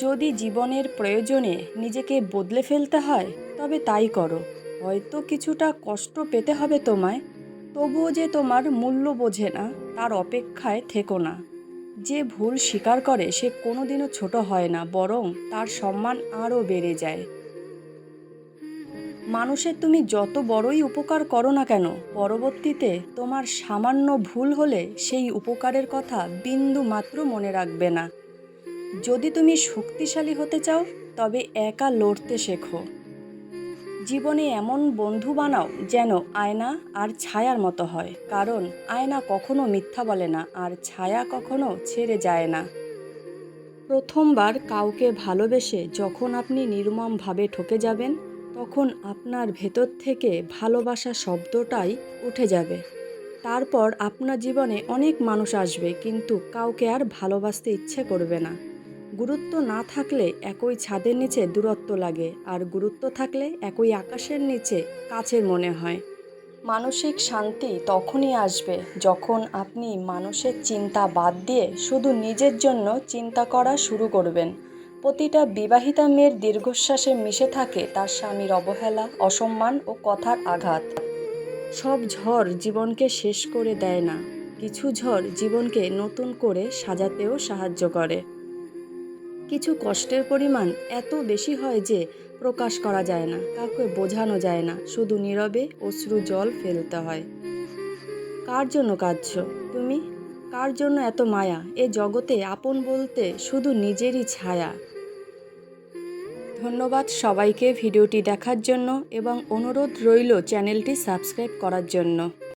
যদি জীবনের প্রয়োজনে নিজেকে বদলে ফেলতে হয়, তবে তাই করো। হয়তো কিছুটা কষ্ট পেতে হবে তোমায়, তবুও যে তোমার মূল্য বোঝে না, তার অপেক্ষায় থেকো না। যে ভুল স্বীকার করে, সে কোনোদিনও ছোট হয় না, বরং তার সম্মান আরও বেড়ে যায়। মানুষের তুমি যত বড়ই উপকার করো না কেন, পরবর্তীতে তোমার সামান্য ভুল হলে সেই উপকারের কথা বিন্দু মাত্র মনে রাখবে না। যদি তুমি শক্তিশালী হতে চাও, তবে একা লড়তে শেখো। জীবনে এমন বন্ধু বানাও যেন আয়না আর ছায়ার মতো হয়, কারণ আয়না কখনো মিথ্যা বলে না আর ছায়া কখনো ছেড়ে যায় না। প্রথমবার কাউকে ভালোবেসে যখন আপনি নির্মমভাবে ঠকে যাবেন, তখন আপনার ভেতর থেকে ভালোবাসা শব্দটাই উঠে যাবে। তারপর আপনার জীবনে অনেক মানুষ আসবে, কিন্তু কাউকে আর ভালোবাসতে ইচ্ছে করবে না। গুরুত্ব না থাকলে একই ছাদের নিচে দূরত্ব লাগে আর গুরুত্ব থাকলে একই আকাশের নিচে কাছের মনে হয়। মানসিক শান্তি তখনই আসবে যখন আপনি মানুষের চিন্তা বাদ দিয়ে শুধু নিজের জন্য চিন্তা করা শুরু করবেন। প্রতিটা বিবাহিতা মেয়ের দীর্ঘশ্বাসে মিশে থাকে তার স্বামীর অবহেলা অসম্মান ও কথার আঘাত। সব ঝড় জীবনকে শেষ করে দেয় না কিছু ঝড় জীবনকে নতুন করে সাজাতেও সাহায্য করে। কিছু কষ্টের পরিমাণ এত বেশি হয় যে প্রকাশ করা যায় না, কাউকে বোঝানো যায় না, শুধু নীরবে অশ্রু জল ফেলতে হয়। কার জন্য কাঁদছ তুমি? কার জন্য এত মায়া? এ জগতে আপন বলতে শুধু নিজেরই ছায়া। ধন্যবাদ সবাইকে ভিডিওটি দেখার জন্য এবং অনুরোধ রইল চ্যানেলটি সাবস্ক্রাইব করার জন্য।